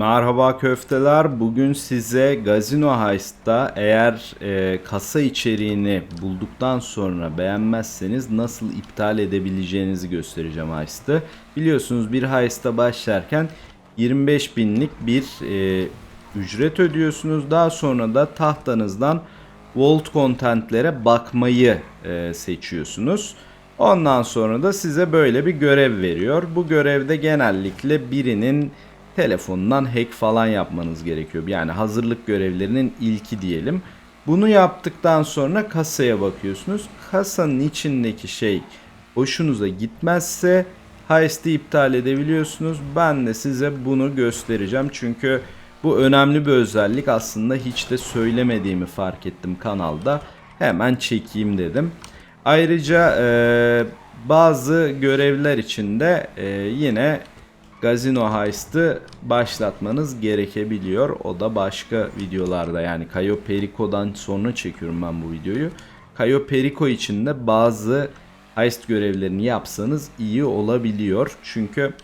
Merhaba köfteler. Bugün size Gazino Heist'ta eğer e, kasa içeriğini bulduktan sonra beğenmezseniz nasıl iptal edebileceğinizi göstereceğim Heist'ı. Biliyorsunuz bir Heist'a başlarken 25 binlik bir e, ücret ödüyorsunuz. Daha sonra da tahtanızdan Vault Content'lere bakmayı e, seçiyorsunuz. Ondan sonra da size böyle bir görev veriyor. Bu görevde genellikle birinin telefonundan hack falan yapmanız gerekiyor. Yani hazırlık görevlerinin ilki diyelim. Bunu yaptıktan sonra kasaya bakıyorsunuz. Kasanın içindeki şey hoşunuza gitmezse heist'i iptal edebiliyorsunuz. Ben de size bunu göstereceğim. Çünkü bu önemli bir özellik. Aslında hiç de söylemediğimi fark ettim kanalda. Hemen çekeyim dedim. Ayrıca e, bazı görevler için de e, yine Gazino Heist'ı başlatmanız gerekebiliyor. O da başka videolarda yani Cayo Perico'dan sonra çekiyorum ben bu videoyu. Cayo Perico için de bazı heist görevlerini yapsanız iyi olabiliyor. Çünkü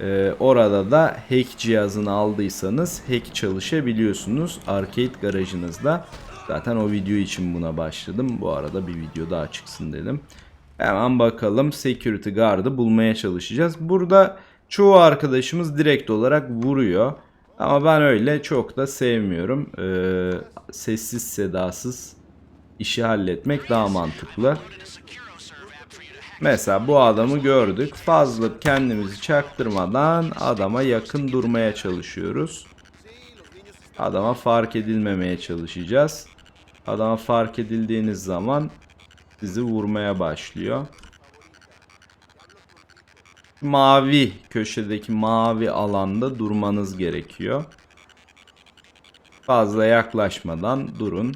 e, orada da hack cihazını aldıysanız hack çalışabiliyorsunuz arcade garajınızda. Zaten o video için buna başladım. Bu arada bir video daha çıksın dedim. Hemen bakalım security guard'ı bulmaya çalışacağız. Burada çoğu arkadaşımız direkt olarak vuruyor. Ama ben öyle çok da sevmiyorum. Ee, sessiz sedasız işi halletmek daha mantıklı. Mesela bu adamı gördük. Fazla kendimizi çaktırmadan adama yakın durmaya çalışıyoruz. Adama fark edilmemeye çalışacağız. Adama fark edildiğiniz zaman sizi vurmaya başlıyor. Mavi köşedeki mavi alanda durmanız gerekiyor. Fazla yaklaşmadan durun.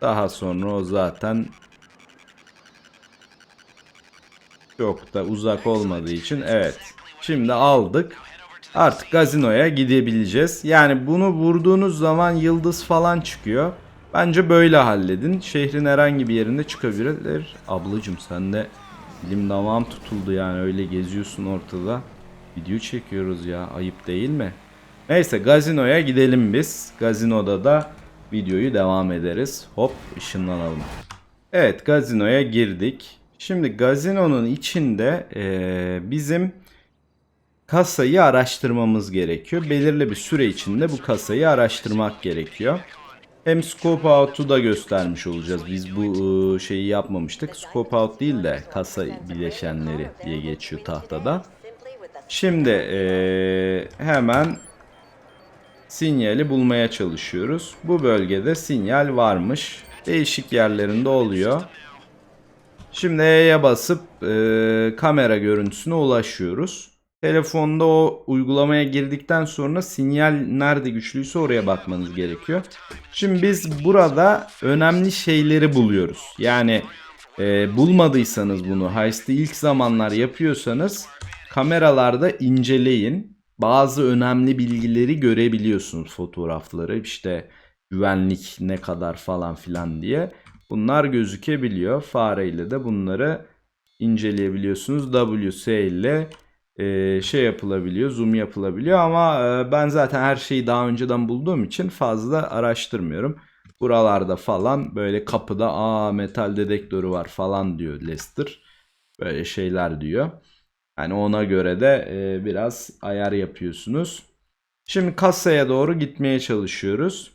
Daha sonra o zaten çok da uzak olmadığı için evet. Şimdi aldık. Artık gazinoya gidebileceğiz. Yani bunu vurduğunuz zaman yıldız falan çıkıyor. Bence böyle halledin. Şehrin herhangi bir yerinde çıkabilir. Ablacım sen de dilim damağım tutuldu yani öyle geziyorsun ortada. Video çekiyoruz ya ayıp değil mi? Neyse gazinoya gidelim biz. Gazinoda da videoyu devam ederiz. Hop ışınlanalım. Evet gazinoya girdik. Şimdi gazinonun içinde eee, bizim kasayı araştırmamız gerekiyor. Belirli bir süre içinde bu kasayı araştırmak gerekiyor. Hem scope out'u da göstermiş olacağız. Biz bu ıı, şeyi yapmamıştık. Scope out değil de kasa bileşenleri diye geçiyor tahtada. Şimdi eee, hemen sinyali bulmaya çalışıyoruz. Bu bölgede sinyal varmış. Değişik yerlerinde oluyor. Şimdi E'ye basıp eee, kamera görüntüsüne ulaşıyoruz. Telefonda o uygulamaya girdikten sonra sinyal nerede güçlüyse oraya bakmanız gerekiyor. Şimdi biz burada önemli şeyleri buluyoruz. Yani e, bulmadıysanız bunu heist'i ilk zamanlar yapıyorsanız kameralarda inceleyin. Bazı önemli bilgileri görebiliyorsunuz fotoğrafları işte güvenlik ne kadar falan filan diye. Bunlar gözükebiliyor. Fareyle de bunları inceleyebiliyorsunuz. WS ile e, şey yapılabiliyor, zoom yapılabiliyor ama e, ben zaten her şeyi daha önceden bulduğum için fazla araştırmıyorum. Buralarda falan böyle kapıda aa metal dedektörü var falan diyor Lester. Böyle şeyler diyor. Yani ona göre de e, biraz ayar yapıyorsunuz. Şimdi kasaya doğru gitmeye çalışıyoruz.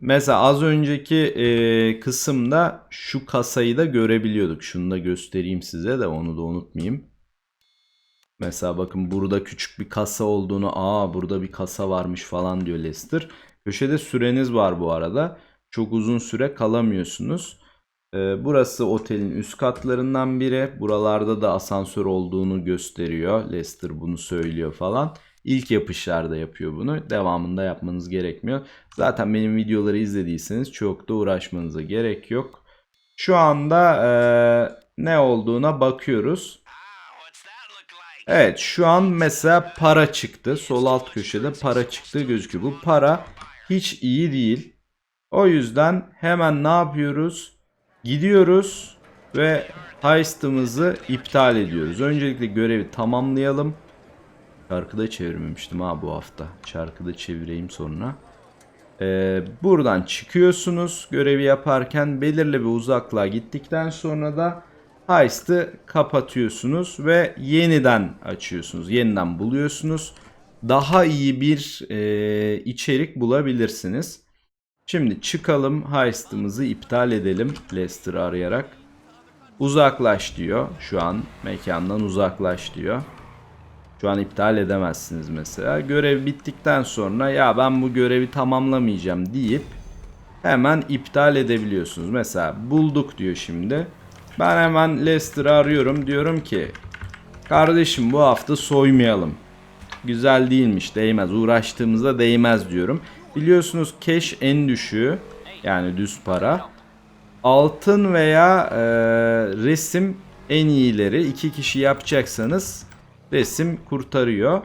Mesela az önceki e, kısımda şu kasayı da görebiliyorduk. Şunu da göstereyim size de onu da unutmayayım. Mesela bakın burada küçük bir kasa olduğunu, aa burada bir kasa varmış falan diyor Lester. Köşede süreniz var bu arada. Çok uzun süre kalamıyorsunuz. Ee, burası otelin üst katlarından biri. Buralarda da asansör olduğunu gösteriyor. Lester bunu söylüyor falan. İlk yapışlarda yapıyor bunu. Devamında yapmanız gerekmiyor. Zaten benim videoları izlediyseniz çok da uğraşmanıza gerek yok. Şu anda eee, ne olduğuna bakıyoruz. Evet şu an mesela para çıktı. Sol alt köşede para çıktığı gözüküyor. Bu para hiç iyi değil. O yüzden hemen ne yapıyoruz? Gidiyoruz ve heist'ımızı iptal ediyoruz. Öncelikle görevi tamamlayalım. Çarkıda çevirmemiştim ha bu hafta. Çarkıda çevireyim sonra. Ee, buradan çıkıyorsunuz görevi yaparken belirli bir uzaklığa gittikten sonra da heist'ı kapatıyorsunuz ve yeniden açıyorsunuz. Yeniden buluyorsunuz. Daha iyi bir e, içerik bulabilirsiniz. Şimdi çıkalım heist'ımızı iptal edelim Lester'ı arayarak. Uzaklaş diyor şu an mekandan uzaklaş diyor. Şu an iptal edemezsiniz mesela. Görev bittikten sonra ya ben bu görevi tamamlamayacağım deyip hemen iptal edebiliyorsunuz. Mesela bulduk diyor şimdi. Ben hemen Lester'ı arıyorum. Diyorum ki kardeşim bu hafta soymayalım. Güzel değilmiş değmez. Uğraştığımızda değmez diyorum. Biliyorsunuz cash en düşüğü yani düz para. Altın veya e, resim en iyileri. iki kişi yapacaksanız resim kurtarıyor.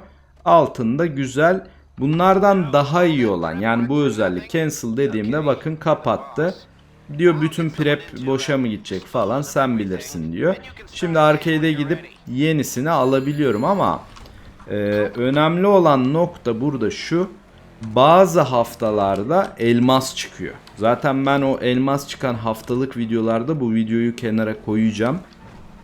Altında güzel. Bunlardan daha iyi olan yani bu özellik cancel dediğimde bakın kapattı. Diyor bütün prep boşa mı gidecek falan sen bilirsin diyor. Şimdi arcade'e gidip yenisini alabiliyorum ama e, önemli olan nokta burada şu. Bazı haftalarda elmas çıkıyor. Zaten ben o elmas çıkan haftalık videolarda bu videoyu kenara koyacağım.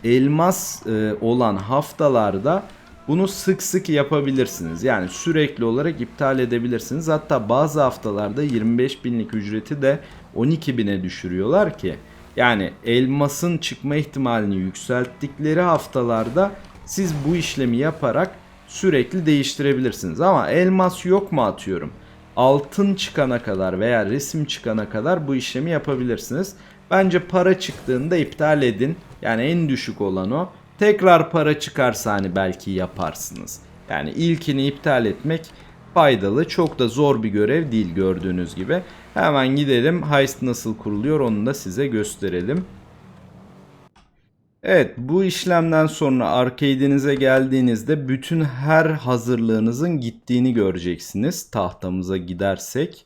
Elmas e, olan haftalarda bunu sık sık yapabilirsiniz. Yani sürekli olarak iptal edebilirsiniz. Hatta bazı haftalarda 25 binlik ücreti de 12 bine düşürüyorlar ki. Yani elmasın çıkma ihtimalini yükselttikleri haftalarda siz bu işlemi yaparak sürekli değiştirebilirsiniz. Ama elmas yok mu atıyorum. Altın çıkana kadar veya resim çıkana kadar bu işlemi yapabilirsiniz. Bence para çıktığında iptal edin. Yani en düşük olan o. Tekrar para çıkarsa hani belki yaparsınız. Yani ilkini iptal etmek faydalı. Çok da zor bir görev değil gördüğünüz gibi. Hemen gidelim. Heist nasıl kuruluyor onu da size gösterelim. Evet bu işlemden sonra arcade'inize geldiğinizde bütün her hazırlığınızın gittiğini göreceksiniz. Tahtamıza gidersek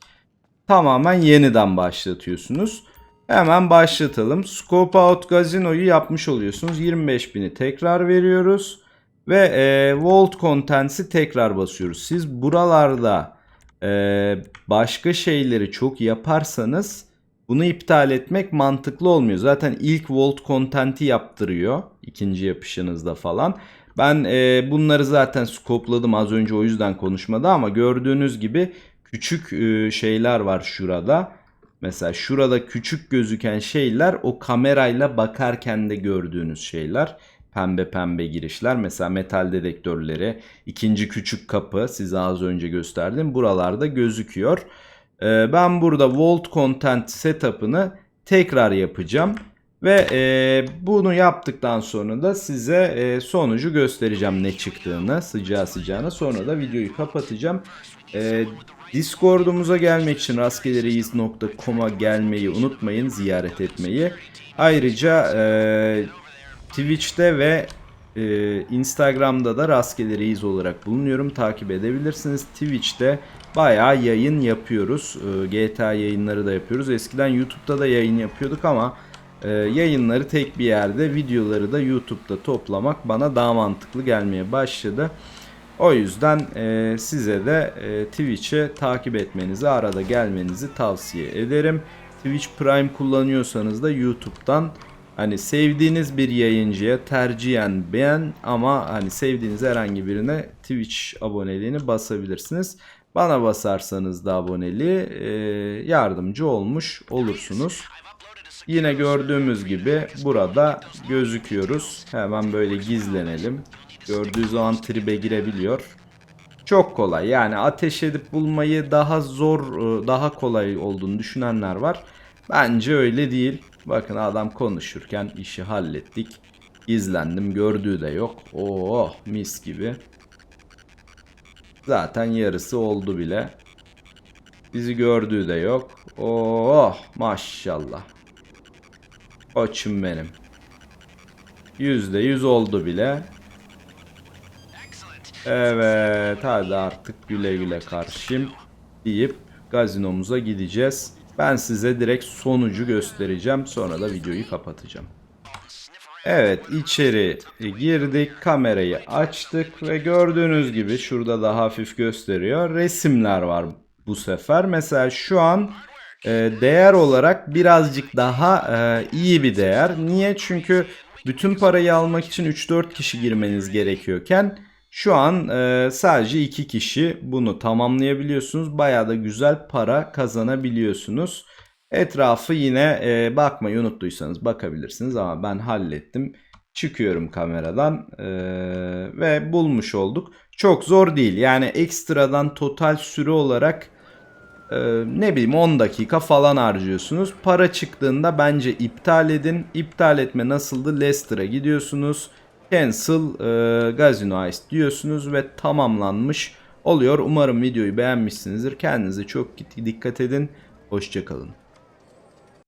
tamamen yeniden başlatıyorsunuz. Hemen başlatalım. Scope Out Gazino'yu yapmış oluyorsunuz. 25.000'i tekrar veriyoruz. Ve e, Vault Contents'i tekrar basıyoruz. Siz buralarda e, başka şeyleri çok yaparsanız bunu iptal etmek mantıklı olmuyor. Zaten ilk Vault Content'i yaptırıyor. ikinci yapışınızda falan. Ben e, bunları zaten scope'ladım az önce o yüzden konuşmadı ama gördüğünüz gibi küçük e, şeyler var şurada. Mesela şurada küçük gözüken şeyler o kamerayla bakarken de gördüğünüz şeyler. Pembe pembe girişler. Mesela metal dedektörleri. ikinci küçük kapı size az önce gösterdim. Buralarda gözüküyor. Ee, ben burada Vault Content setup'ını tekrar yapacağım. Ve e, bunu yaptıktan sonra da size e, sonucu göstereceğim ne çıktığını sıcağı sıcağına. Sonra da videoyu kapatacağım. E, Discord'umuza gelmek için rastgelereyiz.com'a gelmeyi unutmayın, ziyaret etmeyi. Ayrıca e, Twitch'te ve e, Instagram'da da rastgele reis olarak bulunuyorum. Takip edebilirsiniz. Twitch'te bayağı yayın yapıyoruz. E, GTA yayınları da yapıyoruz. Eskiden YouTube'da da yayın yapıyorduk ama e, yayınları tek bir yerde, videoları da YouTube'da toplamak bana daha mantıklı gelmeye başladı. O yüzden e, size de e, Twitch'e takip etmenizi, arada gelmenizi tavsiye ederim. Twitch Prime kullanıyorsanız da YouTube'dan hani sevdiğiniz bir yayıncıya tercihen beğen ama hani sevdiğiniz herhangi birine Twitch aboneliğini basabilirsiniz. Bana basarsanız da aboneliği e, yardımcı olmuş olursunuz. Yine gördüğümüz gibi burada gözüküyoruz. Hemen böyle gizlenelim. Gördüğü zaman tribe girebiliyor. Çok kolay. Yani ateş edip bulmayı daha zor, e, daha kolay olduğunu düşünenler var. Bence öyle değil. Bakın adam konuşurken işi hallettik. Gizlendim. Gördüğü de yok. Oo mis gibi. Zaten yarısı oldu bile. Bizi gördüğü de yok. Oh maşallah. Koçum benim. %100 oldu bile. Evet hadi artık güle güle karşım deyip gazinomuza gideceğiz. Ben size direkt sonucu göstereceğim. Sonra da videoyu kapatacağım. Evet içeri girdik kamerayı açtık ve gördüğünüz gibi şurada da hafif gösteriyor resimler var bu sefer. Mesela şu an e, değer olarak birazcık daha e, iyi bir değer. Niye? Çünkü bütün parayı almak için 3-4 kişi girmeniz gerekiyorken şu an e, sadece 2 kişi bunu tamamlayabiliyorsunuz. Bayağı da güzel para kazanabiliyorsunuz. Etrafı yine e, bakmayı unuttuysanız bakabilirsiniz ama ben hallettim. Çıkıyorum kameradan e, ve bulmuş olduk. Çok zor değil. Yani ekstradan total süre olarak e, ne bileyim 10 dakika falan harcıyorsunuz. Para çıktığında bence iptal edin. İptal etme nasıldı? Leicester'a gidiyorsunuz. Cancel e, Gazino Ice diyorsunuz ve tamamlanmış oluyor. Umarım videoyu beğenmişsinizdir. Kendinize çok dikkat edin. Hoşçakalın.